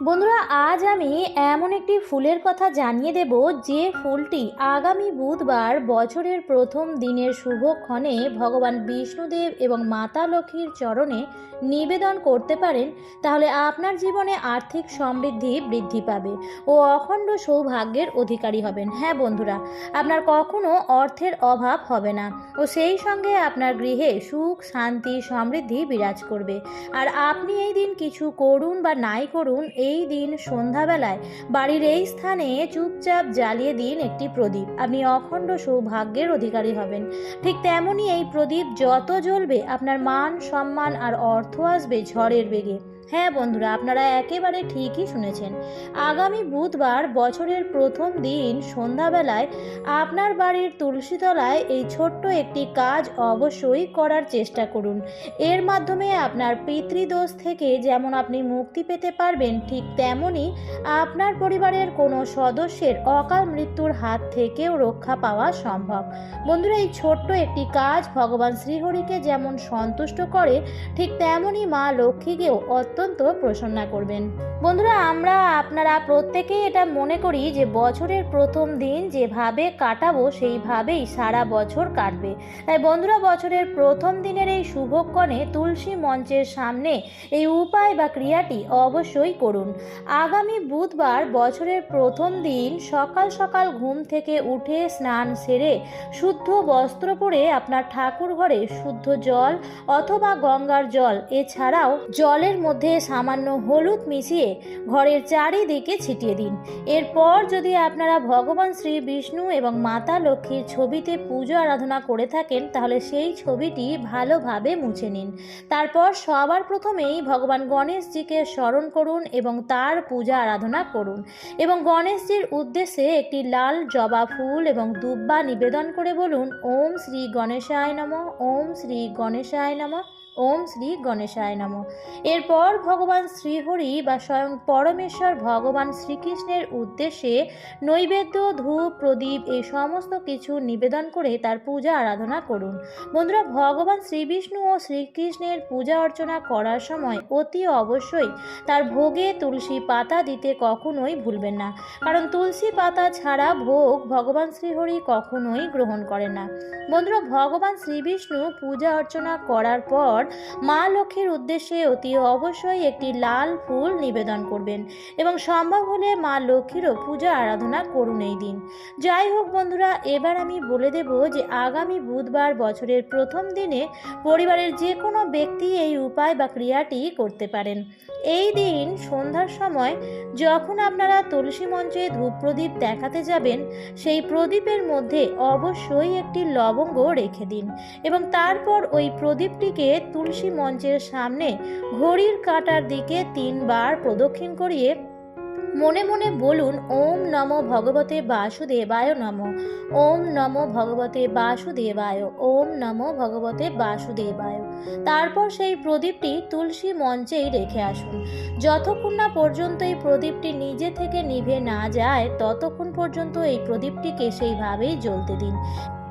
বন্ধুরা, আজ আমি এমন একটি ফুলের কথা জানিয়ে দেব যে ফুলটি আগামী বুধবার বছরের প্রথম দিনের শুভক্ষণে ভগবান বিষ্ণুদেব এবং মাতা লক্ষ্মীর চরণে নিবেদন করতে পারেন। তাহলে আপনার জীবনে আর্থিক সমৃদ্ধি বৃদ্ধি পাবে ও অখণ্ড সৌভাগ্যের অধিকারী হবেন। হ্যাঁ বন্ধুরা, আপনার কখনো অর্থের অভাব হবে না ও সেই সঙ্গে আপনার গৃহে সুখ, শান্তি, সমৃদ্ধি বিরাজ করবে। আর আপনি এই দিন কিছু করুন বা নাই করুন এই দিন সন্ধ্যাবেলায় বাড়ির এই স্থানে চুপচাপ জ্বালিয়ে দিন একটি প্রদীপ। আপনি অখণ্ড সৌভাগ্যের অধিকারী হবেন। ঠিক তেমনই এই প্রদীপ যত জ্বলবে, আপনার মান, সম্মান আর অর্থ আসবে ঝড়ের বেগে। হ্যাঁ বন্ধুরা, আপনারা একেবারে ঠিকই শুনেছেন। আগামী বুধবার বছরের প্রথম দিন সন্ধ্যাবেলায় আপনার বাড়ির তুলসীতলায় এই ছোট্ট একটি কাজ অবশ্যই করার চেষ্টা করুন। এর মাধ্যমে আপনার পিতৃদোষ থেকে যেমন আপনি মুক্তি পেতে পারবেন, ঠিক তেমনই আপনার পরিবারের কোনো সদস্যের অকাল মৃত্যুর হাত থেকেও রক্ষা পাওয়া সম্ভব। বন্ধুরা, এই ছোট্ট একটি কাজ ভগবান শ্রীহরিকে যেমন সন্তুষ্ট করে, ঠিক তেমনই মা লক্ষ্মীকেও অত্যন্ত প্রসন্না করবেন। বন্ধুরা, আমরা আপনারা প্রত্যেকেই এটা মনে করি যে বছরের প্রথম দিন যেভাবে কাটাবো, সেইভাবেই সারা বছর কাটবে। তাই বন্ধুরা, বছরের প্রথম দিনের এই শুভক্ষণে তুলসী মঞ্চের সামনে এই উপায় বা ক্রিয়াটি অবশ্যই করুন। আগামী বুধবার বছরের প্রথম দিন সকাল সকাল ঘুম থেকে উঠে স্নান সেরে শুদ্ধ বস্ত্র পরে আপনার ঠাকুর ঘরে শুদ্ধ জল অথবা গঙ্গার জল, এছাড়াও জলের মধ্যে সামান্য হলুদ মিশিয়ে ঘরের চারিদিকে ছিটিয়ে দিন। এরপর যদি আপনারা ভগবান শ্রী বিষ্ণু এবং মাতা লক্ষ্মীর ছবিতে পুজো আরাধনা করে থাকেন, তাহলে সেই ছবিটি ভালোভাবে মুছে নিন। তারপর সবার প্রথমেই ভগবান গণেশজিকে স্মরণ করুন এবং তার পূজা আরাধনা করুন এবং গণেশজির উদ্দেশ্যে একটি লাল জবা ফুল এবং দুব্বা নিবেদন করে বলুন, ওম শ্রী গণেশায় নম, ওম শ্রী গণেশায় নম। ওম শ্রী গণেশায় নম। এরপর ভগবান শ্রীহরি বা স্বয়ং পরমেশ্বর ভগবান শ্রীকৃষ্ণের উদ্দেশ্যে নৈবেদ্য, ধূপ, প্রদীপ এই সমস্ত কিছু নিবেদন করে তার পূজা আরাধনা করুন। বন্ধুরা, ভগবান শ্রীবিষ্ণু ও শ্রীকৃষ্ণের পূজা অর্চনা করার সময় অতি অবশ্যই তার ভোগে তুলসী পাতা দিতে কখনোই ভুলবেন না। কারণ তুলসী পাতা ছাড়া ভোগ ভগবান শ্রীহরি কখনোই গ্রহণ করেন না। বন্ধুরা, ভগবান শ্রীবিষ্ণু পূজা অর্চনা করার পর মা লক্ষ্মীর উদ্দেশ্যে অতি অবশ্যই একটি লাল ফুল নিবেদন করবেন এবং সম্ভব হলে মা লক্ষ্মীরও পূজা আরাধনা করুন এই দিন। যাই হোক বন্ধুরা, এবার আমি বলে দেব যে আগামী বুধবার বছরের প্রথম দিনে পরিবারের যে কোনো ব্যক্তি এই উপায় বা ক্রিয়াটি করতে পারেন। এই দিন সন্ধ্যার সময় যখন আপনারা তুলসী মঞ্চে ধূপ প্রদীপ দেখাতে যাবেন, সেই প্রদীপের মধ্যে অবশ্যই একটি লবঙ্গ রেখে দিন এবং তারপর ওই প্রদীপটিকে তুলসী মঞ্চের সামনে ঘড়ির কাঁটার দিকে তিনবার প্রদক্ষিণ করিয়ে মনে মনে বলুন, ওম নম ভগবতে বাসুদেবায় নম। ওম নম ভগবতে বাসুদেবায়। ওম নম ভগবতে বাসুদেবায়। তারপর সেই প্রদীপটি তুলসী মঞ্চেই রেখে আসুন। যতক্ষণ না পর্যন্ত এই প্রদীপটি নিজে থেকে নিভে না যায়, ততক্ষণ পর্যন্ত এই প্রদীপটিকে সেইভাবেই জ্বলতে দিন।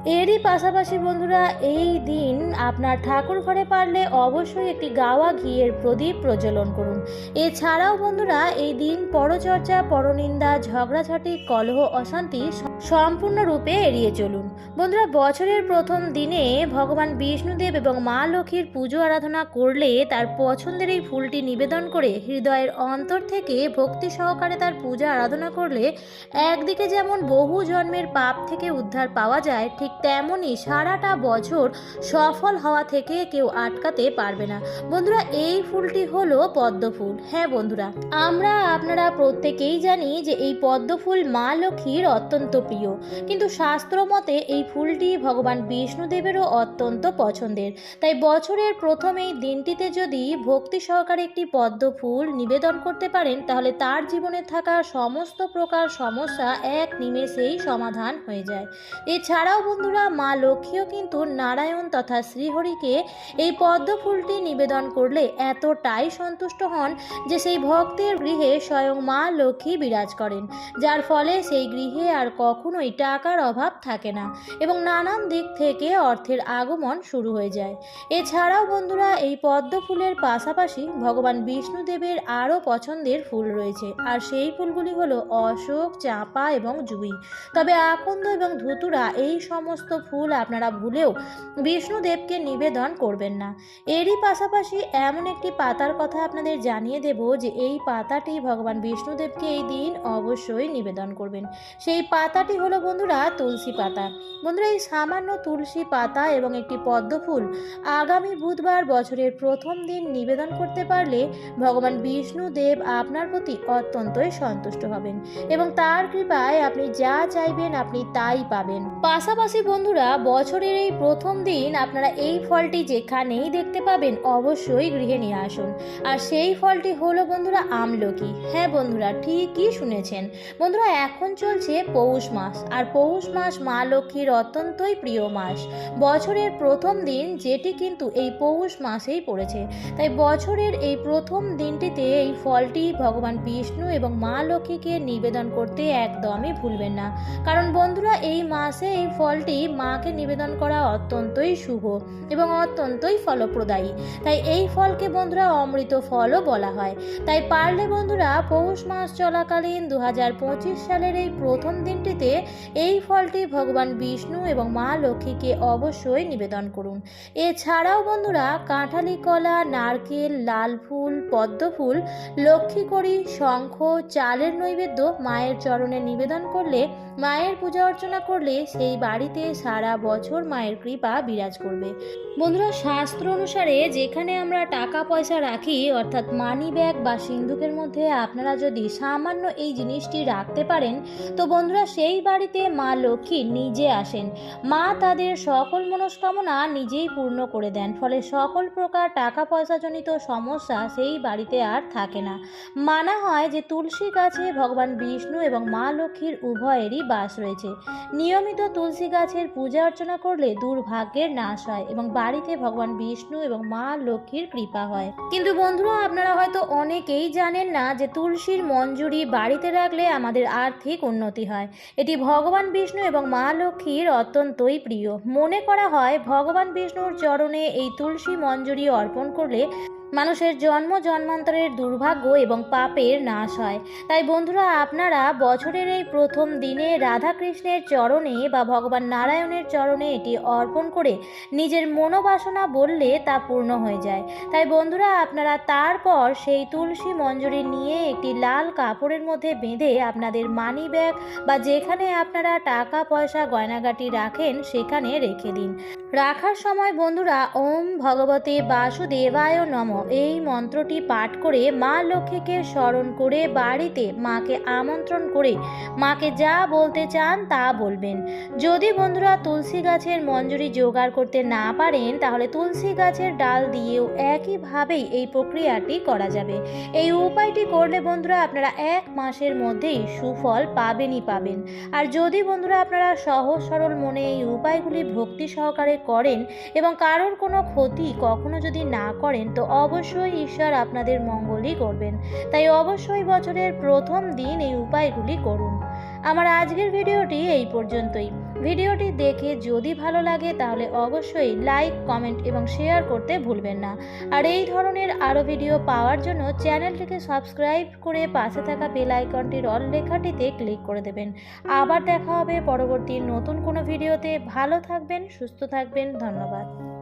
এরই পাশাপাশি বন্ধুরা, এই দিন আপনার ঠাকুর ঘরে পারলে অবশ্যই একটি গাওয়া ঘিয়ের প্রদীপ প্রজ্বলন করুন। এছাড়াও বন্ধুরা, এই দিন পরচর্চা, পরনিন্দা, ঝগড়াঝাটি, কলহ, অশান্তি সম্পূর্ণরূপে এড়িয়ে চলুন। বন্ধুরা, বছরের প্রথম দিনে ভগবান বিষ্ণুদেব এবং মা লক্ষ্মীর পুজো আরাধনা করলে তার পছন্দের এই ফুলটি নিবেদন করে হৃদয়ের অন্তর থেকে ভক্তি সহকারে তার পূজা আরাধনা করলে একদিকে যেমন বহু জন্মের পাপ থেকে উদ্ধার পাওয়া যায়, ঠিক তেমনই সারাটা বছর সফল হওয়া থেকে কেউ আটকাতে পারবে না। বন্ধুরা, এই ফুলটি হলো পদ্ম ফুল। হ্যাঁ বন্ধুরা, আমরা আপনারা প্রত্যেকেই জানি যে এই পদ্ম ফুল মা লক্ষ্মীর অত্যন্ত প্রিয়। কিন্তু শাস্ত্র মতে এই ফুলটি ভগবান বিষ্ণুদেবেরও অত্যন্ত পছন্দের। তাই বছরের প্রথম এই দিনটিতে যদি ভক্তি সহকারে একটি পদ্ম ফুল নিবেদন করতে পারেন, তাহলে তার জীবনে থাকা সমস্ত প্রকার সমস্যা এক নিমেষেই সমাধান হয়ে যায়। এছাড়াও বন্ধুরা বন্ধুরা, মা লক্ষ্মীও কিন্তু নারায়ণ তথা শ্রীহরিকে এই পদ্ম ফুলটি নিবেদন করলে এতটাই সন্তুষ্ট হন যে সেই ভক্তের গৃহে স্বয়ং মা লক্ষ্মী বিরাজ করেন। যার ফলে সেই গৃহে আর কখনোই টাকার অভাব থাকে না এবং নানান দিক থেকে অর্থের আগমন শুরু হয়ে যায়। এছাড়াও বন্ধুরা, এই পদ্ম ফুলের পাশাপাশি ভগবান বিষ্ণুদেবের আরও পছন্দের ফুল রয়েছে। আর সেই ফুলগুলি হলো অশোক, চাঁপা এবং জুই। তবে আকন্দ এবং ধুতুরা এই সমস্ত ফুল আপনারা ভুলেও বিষ্ণুদেবকে নিবেদন করবেন না। এরই পাশাপাশি এমন একটি পাতার কথা আপনাদের জানিয়ে দেব যে এই পাতাটি ভগবান বিষ্ণুদেবকে এই দিন অবশ্যই নিবেদন করবেন। সেই পাতাটি হলো বন্ধুরা তুলসী পাতা। বন্ধুরা এই সামান্য তুলসী পাতা এবং একটি পদ্ম ফুল আগামী বুধবার বছরের প্রথম দিন নিবেদন করতে পারলে ভগবান বিষ্ণুদেব আপনার প্রতি অত্যন্তই সন্তুষ্ট হবেন এবং তার কৃপায় আপনি যা চাইবেন আপনি তাই পাবেন। পাশাপাশি বন্ধুরা, বছরের এই প্রথম দিন আপনারা এই ফলটি যেখানেই দেখতে পাবেন অবশ্যই গৃহে নিয়ে আসুন। আর সেই ফলটি হলো বন্ধুরা আমলকি। হ্যাঁ বন্ধুরা, ঠিকই শুনেছেন। বন্ধুরা, এখন চলছে পৌষ মাস। আর পৌষ মাস মা লক্ষ্মীর অত্যন্তই প্রিয় মাস। বছরের প্রথম দিন যেটি কিন্তু এই পৌষ মাসেই পড়েছে। তাই বছরের এই প্রথম দিনটিতে এই ফলটি ভগবান বিষ্ণু এবং মা লক্ষ্মীকে নিবেদন করতে একদমই ভুলবেন না। কারণ বন্ধুরা, এই মাসে এই ফলটি মাকে নিবেদন করা অত্যন্তই শুভ এবং অত্যন্তই ফলপ্রদায়ী। তাই এই ফলকে বন্ধুরা অমৃত ফলও বলা হয়। তাই পারলে বন্ধুরা পৌষ মাস চলাকালীন দু হাজার পঁচিশ সালের এই প্রথম দিনটিতে এই ফলটি ভগবান বিষ্ণু এবং মা লক্ষ্মীকে অবশ্যই নিবেদন করুন। এছাড়াও বন্ধুরা কাঁঠালি কলা, নারকেল, লাল ফুল, পদ্ম ফুল লক্ষ্মীকড়ি শঙ্খ, চালের নৈবেদ্য মায়ের চরণে নিবেদন করলে, মায়ের পূজা অর্চনা করলে সেই বাড়িতে সারা বছর মায়ের কৃপা বিরাজ করবে। বন্ধুরা, শাস্ত্র অনুসারে যেখানে আমরা টাকা পয়সা রাখি, অর্থাৎ মানি ব্যাগ বা সিন্ধুকের মধ্যে আপনারা যদি সামান্য এই জিনিসটি রাখতে পারেন, তো বন্ধুরা সেই বাড়িতে মা লক্ষ্মী নিজে আসেন। মা তাদের সকল মনস্কামনা নিজেই পূর্ণ করে দেন, ফলে সকল প্রকার টাকা পয়সাজনিত সমস্যা সেই বাড়িতে আর থাকে না। মানা হয় যে তুলসী গাছে ভগবান বিষ্ণু এবং মা লক্ষ্মীর উভয়েরই বাস রয়েছে। নিয়মিত তুলসী গাছের পূজা অর্চনা করলে দুর্ভাগ্যের নাশ হয় এবং বাড়িতে ভগবান বিষ্ণু এবং মা লক্ষ্মীর কৃপা হয়। কিন্তু বন্ধুরা, আপনারা হয়তো অনেকেই জানেন না যে তুলসীর মঞ্জুরি বাড়িতে রাখলে আমাদের আর্থিক উন্নতি হয়। এটি ভগবান বিষ্ণু এবং মা লক্ষ্মীর অত্যন্তই প্রিয়। মনে করা হয়, ভগবান বিষ্ণুর চরণে এই তুলসী মঞ্জুরি অর্পণ করলে মানুষের জন্ম জন্মান্তরের দুর্ভাগ্য এবং পাপের নাশ হয়। তাই বন্ধুরা, আপনারা বছরের এই প্রথম দিনে রাধাকৃষ্ণের চরণে বা ভগবান নারায়ণের চরণে এটি অর্পণ করে নিজের মনোবাসনা বললে তা পূর্ণ হয়ে যায়। তাই বন্ধুরা, আপনারা তারপর সেই তুলসী মঞ্জুরি নিয়ে একটি লাল কাপড়ের মধ্যে বেঁধে আপনাদের মানি ব্যাগ বা যেখানে আপনারা টাকা, পয়সা, গয়নাগাটি রাখেন সেখানে রেখে দিন। রাখার সময় বন্ধুরা, ওম ভগবতে বাসুদেবায় নম। এই মন্ত্রটি পাঠ করে মা লক্ষ্মীকে স্মরণ করে বাড়িতে মাকে আমন্ত্রণ করে মাকে যা বলতে চান তা বলবেন। যদি বন্ধুরা তুলসী গাছের মঞ্জুরি জোগাড় করতে না পারেন, তাহলে তুলসী গাছের ডাল দিয়েও একইভাবেই এই প্রক্রিয়াটি করা যাবে। এই উপায়টি করলে বন্ধুরা আপনারা এক মাসের মধ্যেই সুফল পাবেনই পাবেন। আর যদি বন্ধুরা আপনারা সহজ সরল মনে এই উপায়গুলি ভক্তি সহকারে করেন এবং কারোর কোনো ক্ষতি কখনো যদি না করেন, তো অবশ্যই ঈশ্বর আপনাদের মঙ্গলই করবেন। তাই অবশ্যই বছরের প্রথম দিন এই উপায়গুলি করুন। আমার আজকের ভিডিওটি এই পর্যন্তই। ভিডিওটি দেখে যদি ভালো লাগে তাহলে অবশ্যই লাইক, কমেন্ট এবং শেয়ার করতে ভুলবেন না। আর এই ধরনের আরও ভিডিও পাওয়ার জন্য চ্যানেলটিকে সাবস্ক্রাইব করে পাশে থাকা বেল আইকনটির অল লেখাটিতে ক্লিক করে দেবেন। আবার দেখা হবে পরবর্তী নতুন কোনো ভিডিওতে। ভালো থাকবেন, সুস্থ থাকবেন। ধন্যবাদ।